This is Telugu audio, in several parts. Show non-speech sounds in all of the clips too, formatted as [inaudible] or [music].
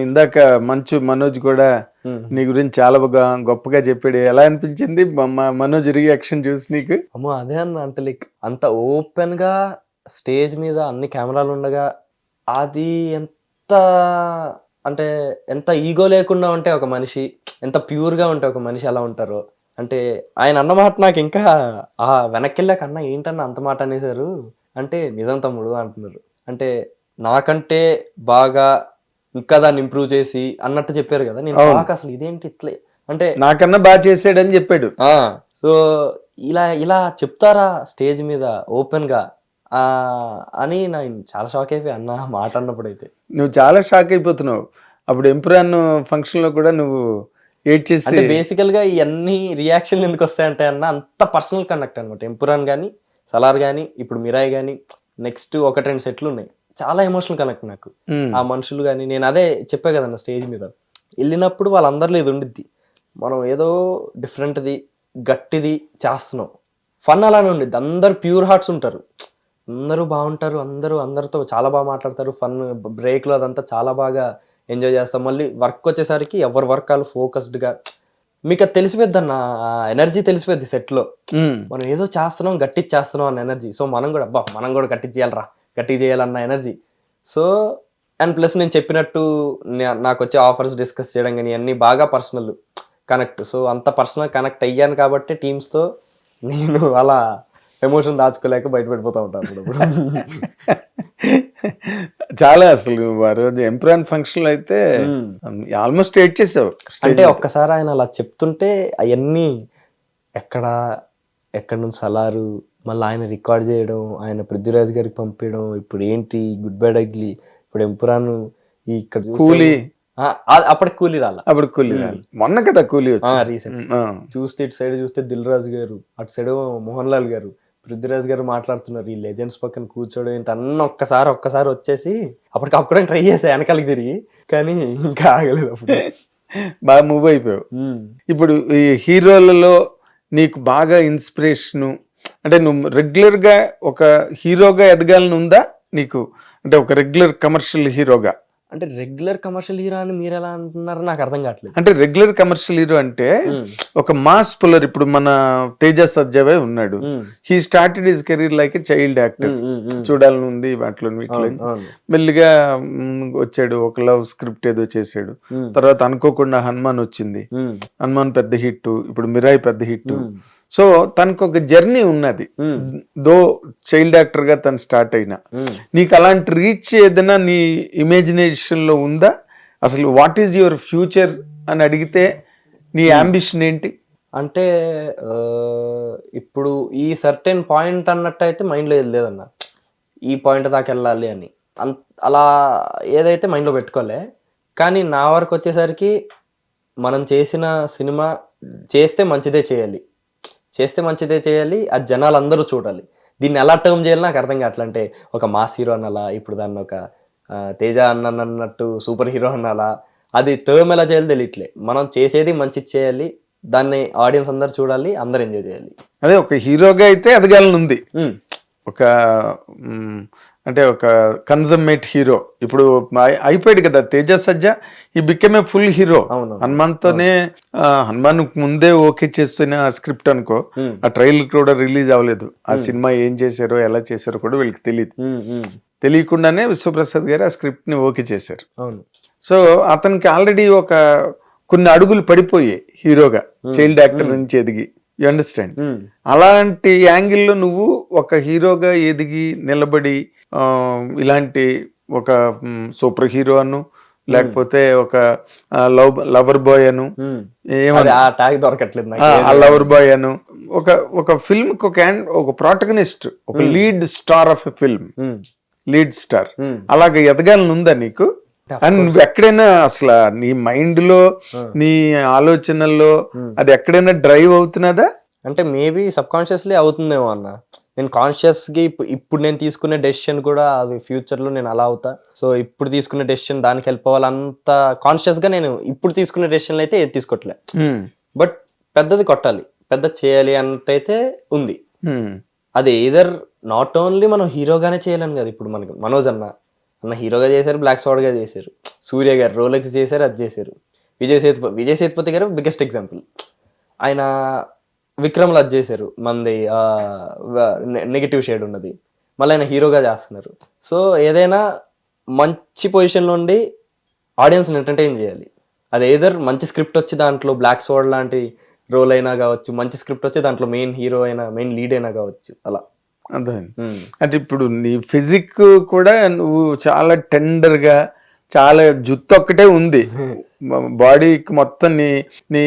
ఇందాక మంచు మనోజ్ కూడా నీ గురించి చాలా బాగా గొప్పగా చెప్పాడు. ఎలా అనిపించింది? మనోజ్ రియాక్షన్ చూసి నీకు? అమ్మో అదే అన్న. అంటే లైక్ అంత ఓపెన్గా స్టేజ్ మీద అన్ని కెమెరాలు ఉండగా అది ఎంత అంటే ఎంత ఈగో లేకుండా ఉంటే ఒక మనిషి ఎంత ప్యూర్గా ఉంటే ఒక మనిషి ఎలా ఉంటారో. అంటే ఆయన అన్న మాట నాకు ఇంకా ఆ వెనక్కి వెళ్ళాక అన్న ఏంటన్న అంత మాట అనేసారు అంటే నిజం తమ్ముడు అంటున్నారు. అంటే నాకంటే బాగా ఇంకా దాన్ని ఇంప్రూవ్ చేసి అన్నట్టు చెప్పారు కదా. నేను. నాకు అసలు ఇదేంటి ఇట్లే? అంటే నాకన్నా బాగా చేసాడని చెప్పాడు. సో ఇలా ఇలా చెప్తారా స్టేజ్ మీద ఓపెన్గా? ఆ అని నేను చాలా షాక్ అయిపోయి అన్న మాట అన్నప్పుడు అయితే నువ్వు చాలా షాక్ అయిపోతున్నావు. అప్పుడు ఎంపురాన్ ఫంక్షన్లో కూడా నువ్వు ఏడ్ చేసి అంటే బేసికల్గా ఇవన్నీ రియాక్షన్లు ఎందుకు వస్తాయంటే అన్న అంత పర్సనల్ కనెక్ట్ అనమాట ఎంపురాన్ గానీ సలార్ గానీ ఇప్పుడు మిరాయ్ గానీ నెక్స్ట్ ఒకటి రెండు సెట్లు ఉన్నాయి. చాలా ఎమోషనల్ కనెక్ట్ నాకు. ఉమ్, ఆ మనుషులు కానీ నేను అదే చెప్పా కదన్న స్టేజ్ మీద. వెళ్ళినప్పుడు వాళ్ళందరిలో ఇది ఉండిద్ది. మనం ఏదో డిఫరెంట్ది గట్టిది చేస్తున్నాం. ఫన్ అలానే ఉండిద్ది. అందరు ప్యూర్ హార్ట్స్ ఉంటారు. అందరూ బాగుంటారు అందరూ అందరితో చాలా బాగా మాట్లాడతారు. ఫన్ బ్రేక్లో అదంతా చాలా బాగా ఎంజాయ్ చేస్తాం. మళ్ళీ వర్క్ వచ్చేసరికి ఎవరి వర్క్ వాళ్ళు ఫోకస్డ్గా మీకు అది తెలిసిపోద్ది అన్న ఎనర్జీ తెలిసిపోద్ది సెట్లో ఉమ్, మనం ఏదో చేస్తున్నాం గట్టి చేస్తున్నాం అన్న ఎనర్జీ సో మనం కూడా అబ్బా మనం కూడా గట్టి చేయాలరా. గట్టి చేయాలన్న ఎనర్జీ సో అండ్ ప్లస్ నేను చెప్పినట్టు నాకు వచ్చే ఆఫర్స్ డిస్కస్ చేయడం కానీ అన్నీ బాగా పర్సనల్ కనెక్ట్ సో అంత పర్సనల్ కనెక్ట్ అయ్యాను కాబట్టి టీమ్స్తో నేను అలా ఎమోషన్ దాచుకోలేక బయట పడిపోతూ ఉంటాను [laughs] చాలా అసలు ఆ రోజు ఎంపురాన్ ఫంక్షన్ అయితే ఆల్మోస్ట్ ఏడ్ చేసావు. అంటే ఒక్కసారి ఆయన అలా చెప్తుంటే అవన్నీ ఎక్కడ ఎక్కడి నుంచి సలారు మళ్ళీ ఆయన రికార్డ్ చేయడం ఆయన పృథ్వీరాజ్ గారికి పంపించడం ఇప్పుడు ఏంటి గుడ్ బై డగ్లీ ఇప్పుడు ఎంపురాను ఇక్కడ చూస్తే- కూలీ. అప్పటికి కూలీ రాల? అప్పుడు కూలీ రాలి. మొన్న కదా కూలీ రీసెంట్ చూస్తే ఇటు సైడ్ చూస్తే దిల్ రాజు గారు అటు సైడ్ మోహన్ లాల్ గారు పృథ్వీరాజ్ గారు మాట్లాడుతున్నారు. ఈ లెజెండ్స్ పక్కన కూర్చోవడం ఇంత అన్న ఒక్కసారి ఒక్కసారి వచ్చేసి అప్పటికి అప్పుడే ట్రై చేసా వెనకాలకి తిరిగి కానీ ఇంకా ఆగలేదు అప్పుడు. [laughs] బాగా మూవ్ అయిపోయావు. ఇప్పుడు ఈ హీరోలలో నీకు బాగా ఇన్స్పిరేషను అంటే నువ్వు రెగ్యులర్గా ఒక హీరోగా ఎదగాలని ఉందా నీకు అంటే ఒక రెగ్యులర్ కమర్షియల్ హీరోగా అంటే రెగ్యులర్ కమర్షియల్ హీరో అని మీరు ఎలా అంటున్నారో నాకు అర్థం కావట్లేదు అంటే రెగ్యులర్ కమర్షియల్ హీరో అంటే. ఒక మాస్ పుల్లర్ ఇప్పుడు మన తేజ సజ్జవే ఉన్నాడు. He started his career like a child actor. చూడాలని ఉంది వాటిలో. మెల్లిగా వచ్చాడు ఒక లవ్ స్క్రిప్ట్ ఏదో చేశాడు. తర్వాత అనుకోకుండా హనుమాన్ వచ్చింది. హనుమాన్ పెద్ద హిట్ ఇప్పుడు మిరాయి పెద్ద హిట్. సో తనకు ఒక జర్నీ ఉన్నది. దో చైల్డ్ యాక్టర్గా తను స్టార్ట్ అయినా. నీకు అలాంటి రీచ్ ఏదైనా నీ ఇమాజినేషన్లో ఉందా? అసలు వాట్ ఈజ్ యువర్ ఫ్యూచర్ అని అడిగితే నీ అంబిషన్ ఏంటి? అంటే ఇప్పుడు ఈ సర్టెన్ పాయింట్ అన్నట్టు అయితే మైండ్లో ఏది లేదన్న. ఈ పాయింట్ దాకా వెళ్ళాలి అని. అన్ అలా ఏదైతే మైండ్లో పెట్టుకోలే కానీ నా వరకు వచ్చేసరికి మనం చేసిన సినిమా చేస్తే మంచిదే చేయాలి. చేస్తే మంచిదే చేయాలి అది జనాలు అందరూ చూడాలి. దీన్ని ఎలా టర్మ్ చేయాలి నాకు అర్థం కావట్లే. అంటే ఒక మాస్ హీరో అనాలా ఇప్పుడు దాన్ని ఒక తేజ అన్న అన్నట్టు సూపర్ హీరో అనాలా అది టర్మ్ ఎలా చేయాలి తెలియట్లే. మనం చేసేది మంచిది చేయాలి దాన్ని ఆడియన్స్ అందరు చూడాలి అందరు ఎంజాయ్ చేయాలి. అదే ఒక హీరోగా అయితే ఎదగాలని ఉంది. ఒక అంటే ఒక కన్జమ్మేట్ హీరో ఇప్పుడు అయి- అయిపోయాడు కదా తేజ సజ్జ ఈ బికెమ్ ఏ ఫుల్ హీరో అవును హనుమాన్ తోనే ఆ, హనుమాన్ ముందే ఓకే చేస్తున్న స్క్రిప్ట్ అనుకో ఆ ట్రైలర్ కూడా రిలీజ్ అవ్వలేదు. ఆ సినిమా ఏం చేశారో ఎలా చేశారో కూడా వీళ్ళకి తెలియదు తెలియకుండానే విశ్వప్రసాద్ గారు ఆ స్క్రిప్ట్ని ఓకే చేశారు. సో అతనికి ఆల్రెడీ ఒక కొన్ని అడుగులు పడిపోయాయి హీరోగా చైల్డ్ యాక్టర్ నుంచి ఎదిగి. యు అండర్స్టాండ్ అలాంటి యాంగిల్లో నువ్వు ఒక హీరోగా ఎదిగి నిలబడి ఇలాంటి ఒక సూపర్ హీరో అను లేకపోతే ఒక లవ్ లవర్ బాయ్ అను దొరకట్లేదు ఆ లవర్ బాయ్ అను ఒక ఒక ఫిల్మ్ ఒక ఒక ప్రాటగనిస్ట్ ఒక lead star of a film. Lead star. అలాగ ఎదగాలని ఉందా నీకు అని నువ్వు ఎక్కడైనా అసలు నీ మైండ్లో నీ ఆలోచనల్లో అది ఎక్కడైనా డ్రైవ్ అవుతున్నదా? అంటే మేబీ సబ్ కాన్షియస్లీ అవుతుందేమో అన్న. నేను కాన్షియస్గా ఇప్పుడు ఇప్పుడు నేను తీసుకునే డెసిషన్ కూడా అది ఫ్యూచర్లో నేను అలా అవుతా. సో ఇప్పుడు తీసుకునే డెసిషన్ దానికి హెల్ప్ అవ్వాలంత కాన్షియస్గా నేను ఇప్పుడు తీసుకునే డెసిషన్లు అయితే ఏది తీసుకోవట్లే. బట్ పెద్దది కొట్టాలి. పెద్ద చేయాలి అన్నట్టయితే ఉంది. అది ఏదర్ నాట్ ఓన్లీ మనం హీరోగానే చేయాలని కదా. ఇప్పుడు మనకి మనోజ్ అన్న. అన్న హీరోగా చేశారు బ్లాక్ స్వాడ్గా చేశారు. సూర్య గారు రోలెక్స్ చేశారు అది చేశారు. విజయ్ సేతుపతి విజయ్ సేతుపతి గారు బిగ్గెస్ట్ ఎగ్జాంపుల్ ఆయన విక్రమ్లు అది చేశారు. మంది నెగిటివ్ షేడ్ ఉన్నది. మళ్ళీ ఆయన హీరోగా చేస్తున్నారు. సో ఏదైనా మంచి పొజిషన్లో ఉండి ఆడియన్స్ని ఎంటర్టైన్ చేయాలి. అది ఏదర్ మంచి స్క్రిప్ట్ వచ్చి దాంట్లో బ్లాక్ సోడ్ లాంటి రోల్ అయినా కావచ్చు మంచి స్క్రిప్ట్ వచ్చి దాంట్లో మెయిన్ హీరో అయినా మెయిన్ లీడ్ అయినా కావచ్చు. అలా. అర్థమైంది. అంటే ఇప్పుడు నీ ఫిజిక్ కూడా నువ్వు చాలా టెండర్గా చాలా జుత్తు ఒక్కటే ఉంది. [laughs] బాడీకి మొత్తం నీ నీ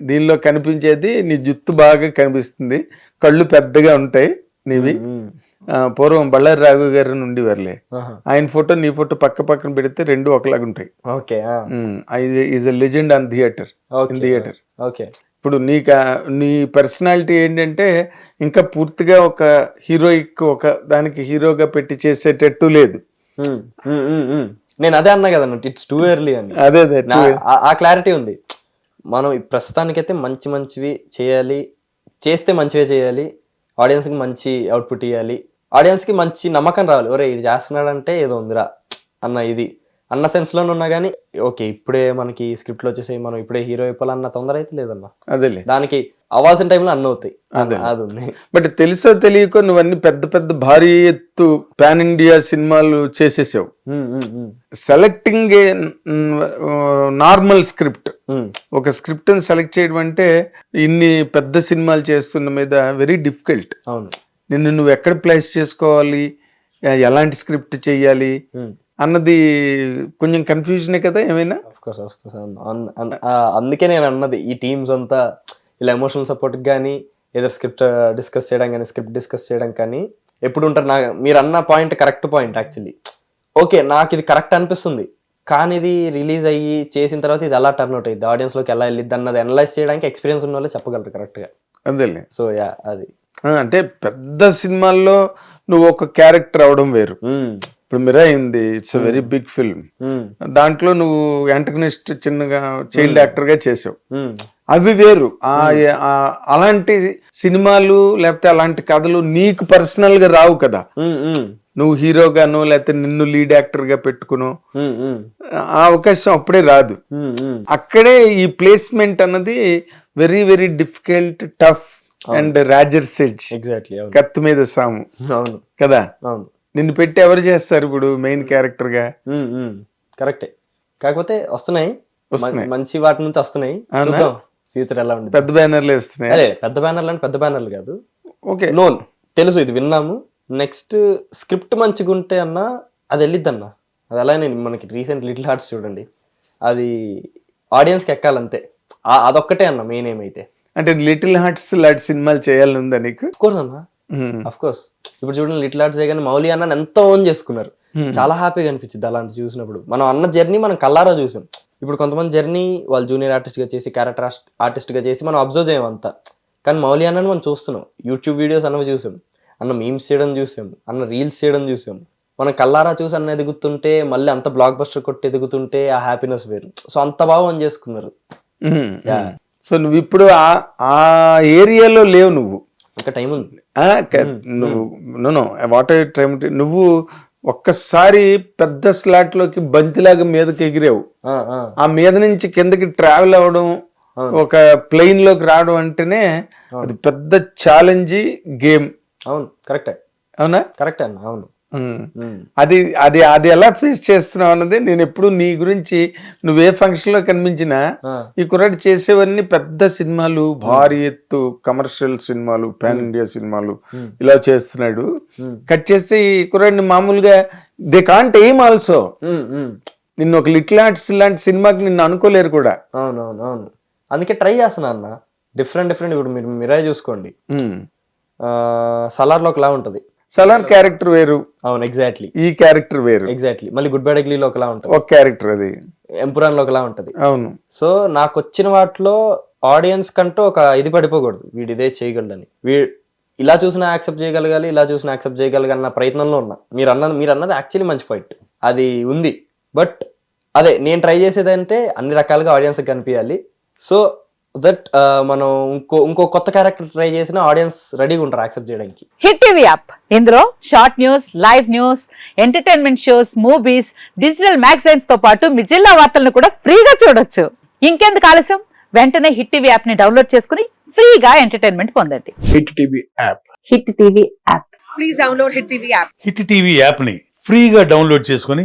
దీనిలో కనిపించేది నీ జుత్తు బాగా కనిపిస్తుంది. కళ్ళు పెద్దగా ఉంటాయి నీవి. పూర్వం బళ్ళారి రాఘు గారి నుండి వర్లే. ఆయన ఫోటో నీ ఫోటో పక్క పక్కన పెడితే రెండు ఒకలాగా ఉంటాయి. Okay. Is a legend on theatre. In theatre. Okay. ఇప్పుడు నీకు నీ పర్సనాలిటీ ఏంటంటే ఇంకా పూర్తిగా ఒక హీరోయిక్ ఒక దానికి హీరోగా పెట్టి చేసేటట్టు లేదు. నేను అదే అన్నా కదా ఇట్స్ టూ ఎర్లీ అని. అదే అదే ఆ- క్లారిటీ ఉంది. మనం ప్రస్తుతానికైతే మంచి మంచివి చేయాలి చేస్తే మంచివే చేయాలి ఆడియన్స్కి మంచి అవుట్పుట్ ఇవ్వాలి ఆడియన్స్కి మంచి నమ్మకం రావాలి. ఒరే ఇది చేస్తున్నాడంటే ఏదో ఉందిరా అన్న ఇది. అన్న సెన్స్లోనే ఉన్నా కానీ ఓకే ఇప్పుడే మనకి స్క్రిప్ట్లో వచ్చేసి మనం ఇప్పుడే హీరో అయిపోవాలన్న తొందర అయితే లేదన్న. అదేలే. దానికి అవ్వాల్సిన టైంలో అన్న అవుతాయి. అది. ఉంది. బట్ తెలుసో తెలియకో నువ్వన్నీ పెద్ద పెద్ద భారీ ఎత్తు పాన్ ఇండియా సినిమాలు చేసేసావు. Selecting a normal script. ఒక స్క్రిప్ట్ సెలెక్ట్ చేయడం అంటే ఇన్ని పెద్ద సినిమాలు చేస్తున్న మీద వెరీ డిఫికల్ట్ అవును. నిన్ను నువ్వు ఎక్కడ ప్లేస్ చేసుకోవాలి? ఎలాంటి స్క్రిప్ట్ చెయ్యాలి ఉమ్. అన్నది కొంచెం కన్ఫ్యూజనే కదా ఏమైనా? అందుకే నేను అన్నది ఈ టీమ్స్ అంతా ఇలా ఎమోషనల్ సపోర్ట్ కానీ ఏదో స్క్రిప్ట్ డిస్కస్ చేయడం కానీ స్క్రిప్ట్ డిస్కస్ చేయడం కానీ ఎప్పుడు ఉంటారు నా మీరు అన్న point correct point actually okay నాకు ఇది కరెక్ట్ అనిపిస్తుంది. కానీ ఇది రిలీజ్ అయ్యి చేసిన తర్వాత ఇది ఎలా టర్న్ అవుట్ అయ్యింది ఆడియన్స్లోకి ఎలా వెళ్ళిద్ది అన్నది అనలైజ్ చేయడానికి ఎక్స్పీరియన్స్ ఉన్న వాళ్ళే చెప్పగలరు కరెక్ట్గా అదేలే సో యా అది. అంటే పెద్ద సినిమాల్లో నువ్వు ఒక క్యారెక్టర్ అవడం వేరు. ఉమ్, ఇప్పుడు మిరా అయింది ఇట్స్ వెరీ బిగ్ ఫిల్మ్ దాంట్లో నువ్వు యాంటగనిస్ట్ చిన్నగా చైల్డ్ యాక్టర్గా చేసావు. ఉమ్, అవి వేరు. ఆ ఆ, అలాంటి సినిమాలు లేకపోతే అలాంటి కథలు నీకు పర్సనల్గా రావు కదా. నువ్వు హీరోగానో లేకపోతే నిన్ను లీడ్ యాక్టర్గా పెట్టుకునో ఆ అవకాశం అప్పుడే రాదు. అక్కడే ఈ ప్లేస్మెంట్ అన్నది very very difficult tough and Roger said exactly కత్తి మీద సాము. [laughs] అవును. కదా? అవును. నిన్ను పెట్టి ఎవరు చేస్తారు ఇప్పుడు మెయిన్ క్యారెక్టర్గా. కరెక్టే కాకపోతే వస్తున్నాయి. మంచి వాటి నుంచి వస్తున్నాయి. ఫ్యూచర్ ఎలా ఉంటుంది పెద్ద బ్యానర్లు వేస్తున్నాయి? అదే పెద్ద బ్యానర్లు అంటే పెద్ద బ్యానర్లు కాదు. ఓకే. నోన్ తెలుసు ఇది విన్నాము. నెక్స్ట్ స్క్రిప్ట్ మంచిగా ఉంటే అన్న అది వెళ్ళిద్ది అన్న అది అలానే మనకి రీసెంట్ లిటిల్ హార్ట్స్ చూడండి. అది ఆడియన్స్కి ఎక్కాలంతే. అదొక్కటే అన్న మెయిన్ ఏమైతే. అంటే లిటిల్ హార్ట్స్ లాంటి సినిమాలు చేయాలని ఉందా నీకు? కోర్స్ అన్న. అఫ్ కోర్స్ ఇప్పుడు చూడండి లిటిల్ హార్ట్స్ కానీ మౌలి అన్న ఎంతో ఓన్ చేసుకున్నారు. చాలా హ్యాపీగా అనిపించింది అలాంటి చూసినప్పుడు. మనం అన్న జర్నీ మనం కల్లారా చూసాం. ఇప్పుడు కొంతమంది జర్నీ వాళ్ళు జూనియర్ ఆర్టిస్ట్గా చేసి క్యారెక్టర్ ఆర్టిస్ట్గా చేసి మనం అబ్జర్వ్ చేయం అంతా. కానీ మౌలి అన్నని మనం చూస్తున్నాం. యూట్యూబ్ వీడియోస్ అన్నవి చూసాం. అన్న మీమ్స్ చేయడం చూసాం. అన్న రీల్స్ చేయడం చూసాం. మనం కల్లారా చూసి అన్న ఎదుగుతుంటే మళ్ళీ అంత బ్లాక్ బస్టర్ కొట్టి ఎదుగుతుంటే ఆ హ్యాపీనెస్ వేరు. సో అంత బాగా ఓన్ చేసుకున్నారు. సో నువ్వు ఇప్పుడు ఆ ఏరియాలో లేవు నువ్వు. ఇంకా టైం ఉంది. నువ్వు నో వాట్ టైం నువ్వు ఒక్కసారి పెద్ద స్లాట్లోకి బంతిలాగా మీదకి ఎగిరావు. ఆ, మీద నుంచి కిందకి ట్రావెల్ అవ్వడం ఒక ప్లెయిన్లోకి రావడం అంటేనే అది పెద్ద ఛాలెంజ్ గేమ్. అవును కరెక్టే. అవునా? కరెక్టే అన్న అవును. అది అది అది ఎలా ఫేస్ చేస్తున్నావు అన్నది నేను ఎప్పుడు నీ గురించి నువ్వే ఫంక్షన్లో కనిపించినా ఈ కుర్రాడు చేసేవన్నీ పెద్ద సినిమాలు భారీ ఎత్తు కమర్షియల్ సినిమాలు పాన్ ఇండియా సినిమాలు ఇలా చేస్తున్నాడు. కట్ చేస్తే ఈ కుర్రాడిని మామూలుగా దే కాంట్ ఎయిమ్ ఆల్సో. నిన్ను ఒక లిటిల్ ఆర్ట్స్ లాంటి సినిమాకి నిన్ను అనుకోలేరు కూడా. అవును అవును అవును అందుకే ట్రై చేస్తున్నా అన్న. డిఫరెంట్ డిఫరెంట్ ఇప్పుడు మీరు మిరాయి చూసుకోండి. సలార్లో ఒకలా ఉంటుంది. సలార్ క్యారెక్టర్ వేరు. అవును ఎగ్జాక్ట్లీ ఈ క్యారెక్టర్ వేరు. ఎగ్జాక్ట్లీ మళ్ళీ గుడ్ బై డగ్లీలో ఒకలా ఉంటుంది. ఒక క్యారెక్టర్ అది. ఎంపురాన్లో ఒకలా ఉంటుంది. అవును. సో నాకు వచ్చిన వాటిలో ఆడియన్స్ కంటూ ఒక ఇది పడిపోకూడదు. వీడు ఇదే చేయగలడని. వీ ఇలా చూసినా యాక్సెప్ట్ చేయగలగాలి ఇలా చూసినా యాక్సెప్ట్ చేయగలగన్న ప్రయత్నంలో ఉన్నా. మీరు అన్నది మీరు అన్నది యాక్చువల్లీ మంచి పాయింట్ అది ఉంది. బట్ అదే నేను ట్రై చేసేది అంటే అన్ని రకాలుగా ఆడియన్స్కి కనిపించాలి సో దట్ మనం ఇంకో ఇంకో కొత్త క్యారెక్టర్ ట్రై చేసినా ఆడియన్స్ రెడీగా ఉంటారు యాక్సెప్ట్ చేయడానికి. హిట్ టీవీ యాప్ ఇందులో short news live news entertainment shows movies digital మ్యాగజైన్స్తో పాటు మీ జిల్లా వార్తలను కూడా ఫ్రీగా చూడొచ్చు. ఇంకెందుకు ఆలస్యం? వెంటనే హిట్ టీవీ యాప్ని డౌన్లోడ్ చేసుకుని ఫ్రీగా ఎంటర్టైన్మెంట్ పొందండి. Hit TV app hit TV app hit TV యాప్ని ఫ్రీగా డౌన్లోడ్ చేసుకొని